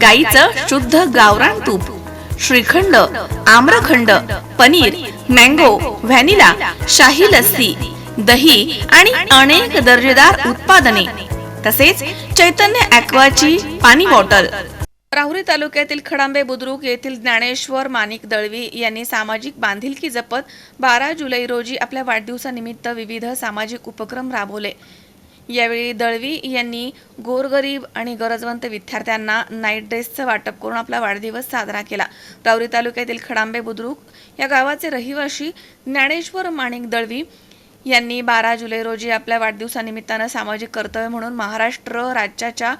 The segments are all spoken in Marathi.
गाईचं शुद्ध गावरान तूप श्रीखंड आम्रखंड पनीर मँगो व्हॅनिला शाही लस्सी दही आणि अनेक दर्जेदार उत्पादने. तसेच चैतन्य ॲक्वाची पाणी बॉटल. राहुरी तालुक्यातील खडांबे बुद्रुक येथील ज्ञानेश्वर माणिक दळवी यांनी सामाजिक बांधिलकी जपत बारा जुलै रोजी आपल्या वाढदिवसानिमित्त विविध सामाजिक उपक्रम राबवले. यावेळी दळवी यांनी गोरगरीब आणि गरजवंत विद्यार्थ्यांना नाईट ड्रेसचं वाटप करून आपला वाढदिवस साजरा केला. राऊरी तालुक्यातील खडांबे बुद्रुक या गावाचे रहिवासी ज्ञानेश्वर माणिक दळवी यांनी बारा जुलै रोजी आपल्या वाढदिवसानिमित्तानं सामाजिक कर्तव्य म्हणून महाराष्ट्र राज्याच्या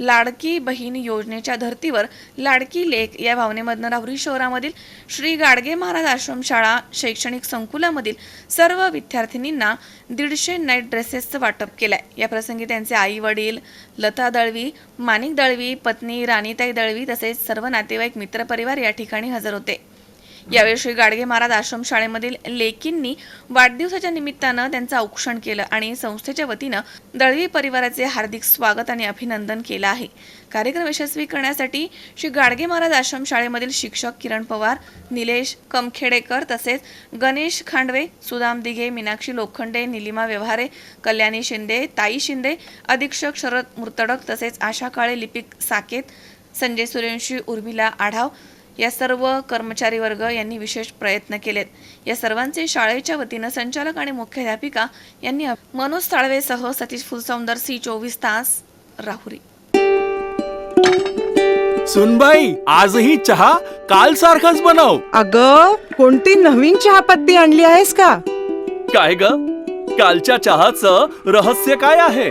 लाडकी बहीण योजनेच्या धर्तीवर लाडकी लेख या भावनेमधनं राहुरी शहरामधील श्री गाडगे महाराज आश्रमशाळा शैक्षणिक संकुलामधील सर्व विद्यार्थिनींना दीडशे नाईट ड्रेसेसचं वाटप केलंय. या प्रसंगी त्यांचे आई वडील लता दळवी माणिक दळवी पत्नी राणीताई दळवी तसेच सर्व नातेवाईक मित्रपरिवार या ठिकाणी हजर होते. यावेळी श्री गाडगे महाराज आश्रमशाळेमधील लेकींनी वाढदिवसाच्या निमित्तानं त्यांचं औक्षण केलं आणि संस्थेच्या वतीनं दळवी परिवाराचे हार्दिक स्वागत आणि अभिनंदन केलं आहे. कार्यक्रम यशस्वी करण्यासाठी श्री गाडगे महाराज आश्रम शाळेमधील शिक्षक किरण पवार निलेश कमखेडेकर तसेच गणेश खांडवे सुदाम दिघे मीनाक्षी लोखंडे निलिमा व्यवहारे कल्याणी शिंदे ताई शिंदे अधीक्षक शरद मुर्तडक तसेच आशा काळे लिपिक साकेत संजय सूर्यवंशी उर्मिला आढाव या सर्व कर्मचारी वर्ग यांनी विशेष प्रयत्न केलेत. या सर्वांचे शाळेच्या वतीनं संचालक आणि मुख्याध्यापिका यांनी मनोज साळवेसह सतीश फुलसौंदर सी चोवीस तास राहुरी. सुनबाई आजही चहा काल सारखाच बनव. अग कोणती नवीन चहापत्ती आणली आहेस का? काय ग? कालच्या चहाचं रहस्य काय आहे?